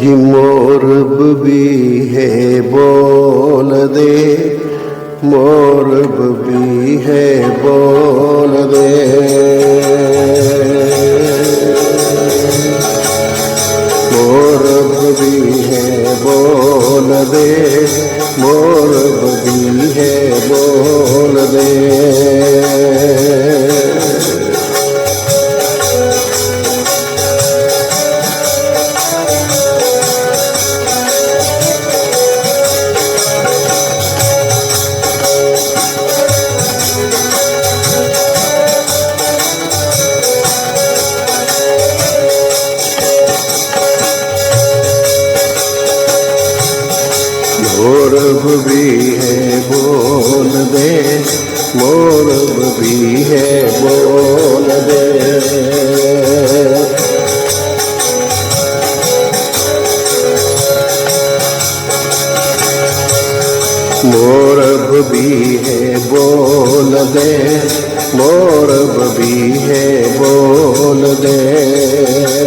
ਜੀ ਮੋਰਬ ਵੀ ਹੈ, ਬੋਲ ਦੇ। ਮੋਰਬ ਵੀ ਹੈ, ਬੋਲ ਦੇ। ਮੋਰਬ ਵੀ ਹੈ, ਬੋਲ ਦੇ। ਮੋਰਬ ਵੀ ਹੈ, ਬੋਲ ਦੇ। भी है बोल दे मोरब भी है बोल दे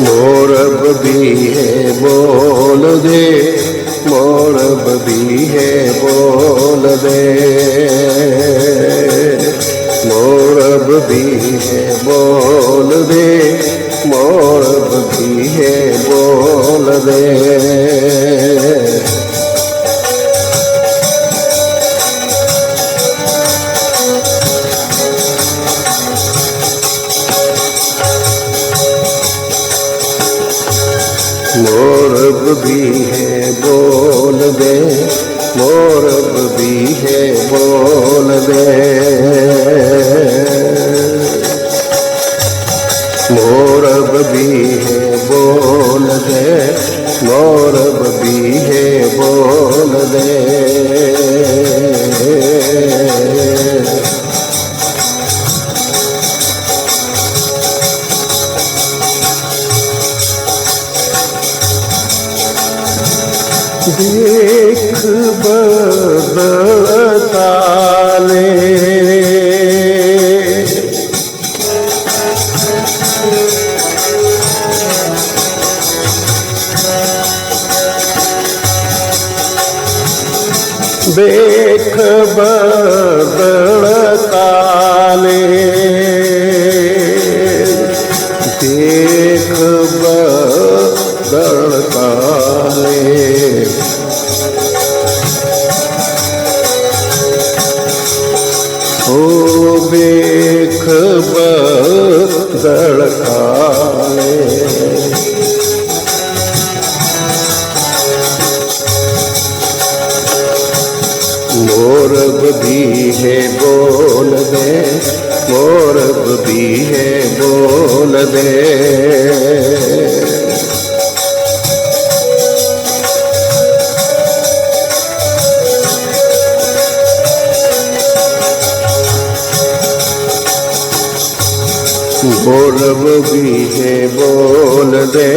मोरब भी है बोल दे मोरब भी है बोल दे मोरब भी है बोल दे मोरब भी है बोल दे मोरब भी है बोल दे मोरब भी है बोल दे मोरब भी है बोल दे मोरब भी है बोल दे ਦੇਖ ਬਦਤਾਲੇ ਦੇਖ ਬਦਤਾਲੇ ਦੇਖ ਬਦਤਾਲੇ ਬਦਲ ਖਾਏ ਮੋਰ ਬਦੀ ਹੈ ਬੋਲਦੇ ਮੋਰ ਬਦੀ ਹੈ ਬੋਲਦੇ मोरब भी है बोल दे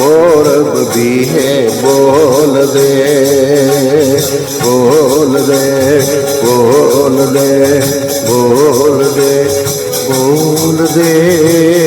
मोरब भी है बोल दे बोल दे बोल दे बोल दे बोल दे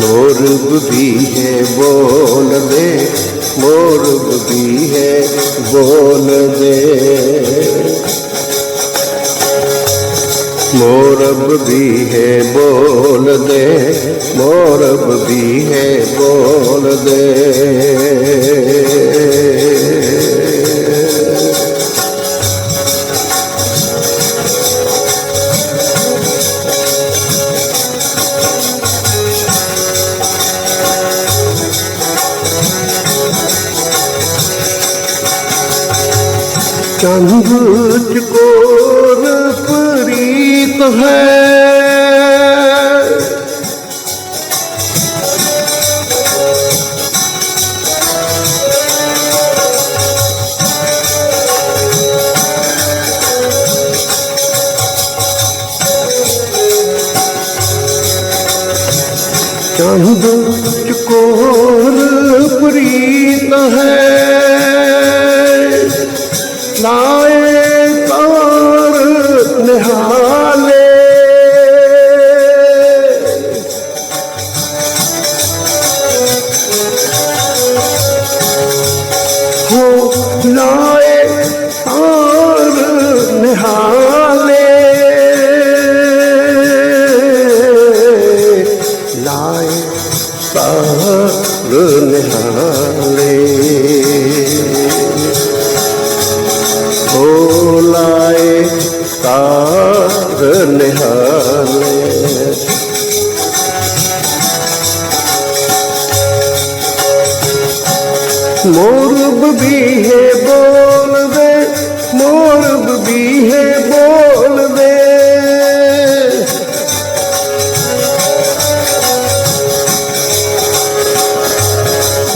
मोरब भी है बोल दे मोरब भी है बोल दे मोरब भी है बोल दे मोरब भी है बोल दे ਚਕੋਰ ਪ੍ਰੀਤ ਹੈ ਚੰਦ ਚਕੋਰ ਪ੍ਰੀਤ ਹੈ ਲਾਏ நாள் ਮੋਰਬ ਵੀ ਹੈ ਬੋਲਦੇ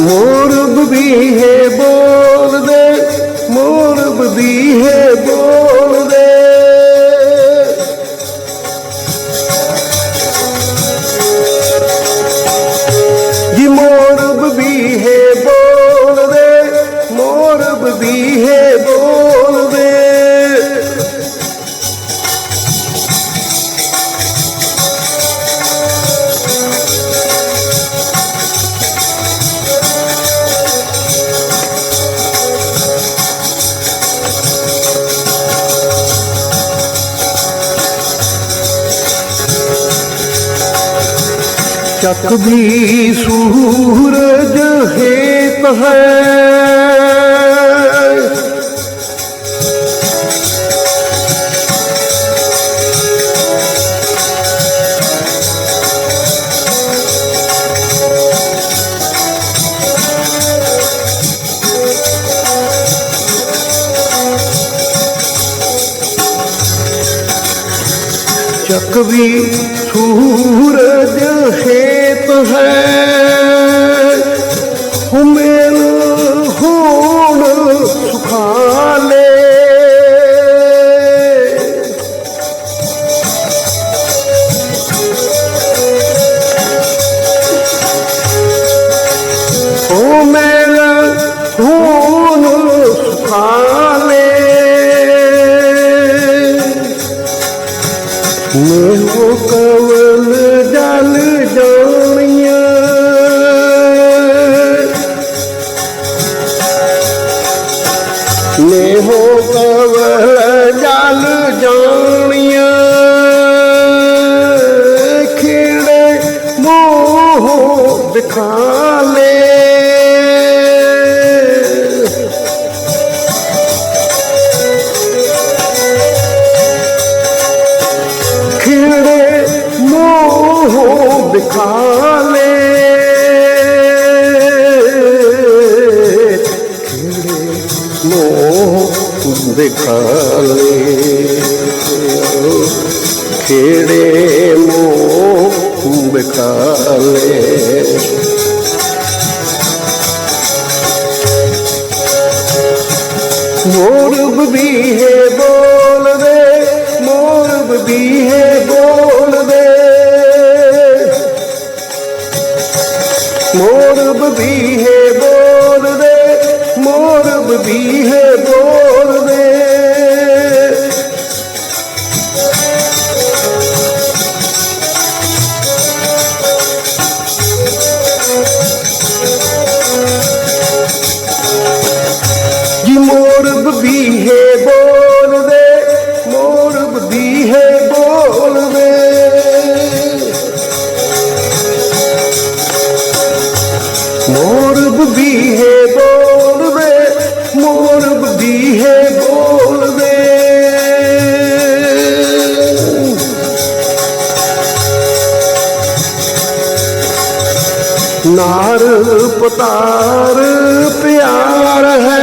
ਮੋਰਬ ਚੱਕ ਵੀ ਸੂਰਜ ਹੇਤ ਹੈ ਮੋਹ ਦਿਖਾਲੇ ਮੋਹ ਦਿਖਾਲੇ ਮੋਰਬ ਵੀ ਹੈ ਬੋਲਦੇ ਮੋਰਬ ਵੀ ਹੈ ਬੋਲਦੇ ਮੋਰਬ ਵੀ ਹੈ ਬੋਲਦੇ ਮੋਰਬ ਵੀ ਹੈ ਬੋਲਦੇ ਪਤਾਰ ਪਿਆਰ ਹੈ।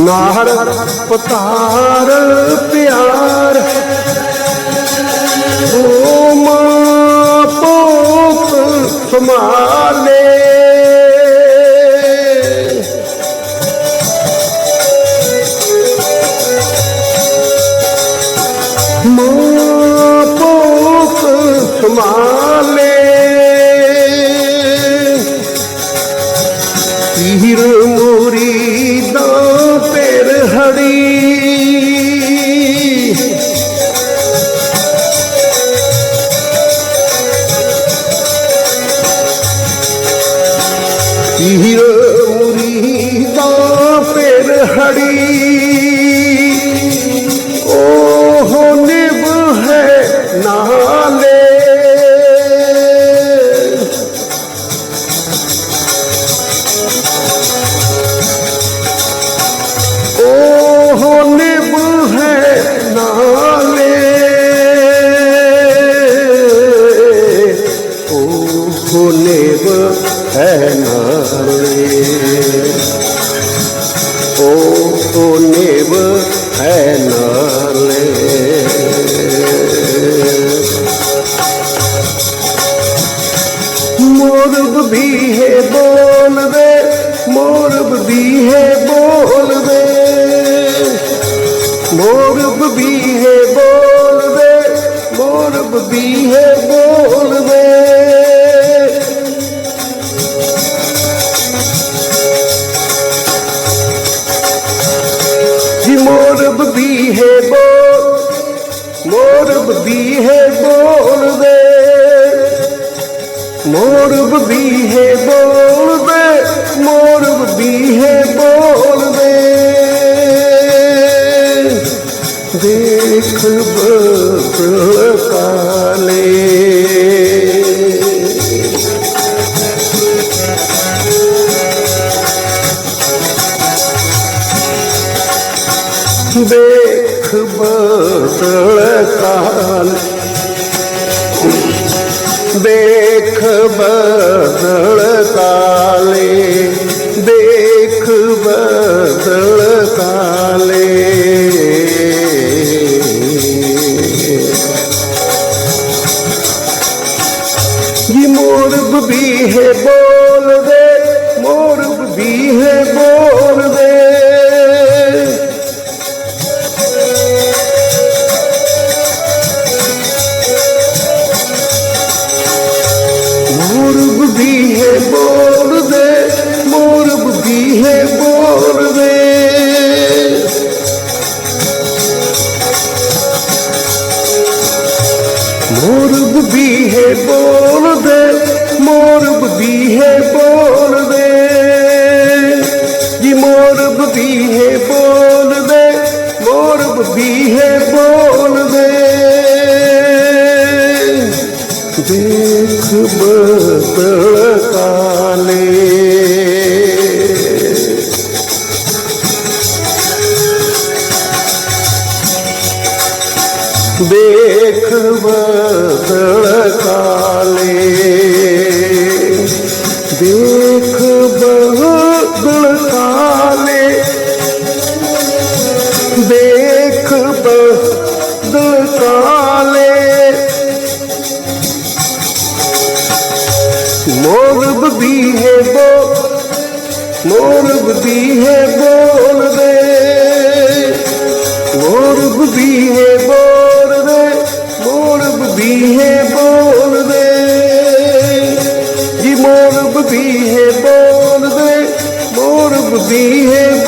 ਨਾਰ ਪਤਾਰ ਪਿਆਰ ਓ ਮਾਂ ਪੋਖ ਸਮਾਲੇ ਸਮਾਲੇ ਨਾਲੇ। ਮੋਰਬ ਵੀ ਹੈ ਬੋਲਦੇ ਮੋਰਬ ਵੀ ਹੈ ਬੋਲਦੇ ਮੋਰਬ ਵੀ ਹੈ ਬੋਲਦੇ ਮੋਰਬ ਵੀ ਹੈ ਬੋਲਦੇ ਮੋਰਬ ਵੀ ਹੈ ਬੋਲ ਮੋਰਬ ਵੀ ਹੈ ਬੋਲਦੇ ਮੋਰਬ ਵੀ ਹੈ ਬੋਲਦੇ ਮੋਰਬ ਵੀ ਹੈ ਬੋਲਦੇ ਦੇਖ ਬਦਲ ਦੇਖ ਬਦਲ ਕਾਲੇ। ਦੇਖ ਬਦਲ ਕਾਲੇ ਦੇਖ ਬਦਲ ਕਾਲੇ। ਜੀ ਮੋਰਬ ਵੀ ਹੈ ਬੋਲਦੇ ਦੇਖ ਬਦਲ ਕਾਲੇ। ਦੇਖ ਬਦਲ ਕਾਲੇ। ਮੋਰਬ ਵੀ ਹੈ ਬੋ ਮੋਰਬ ਵੀ ਹੈ ਬੋਲਦੇ ਮੋਰਬ ਵੀ ਹੈ ਬੋਲਦੇ ਮੋਰਬ ਵੀ ਹੈ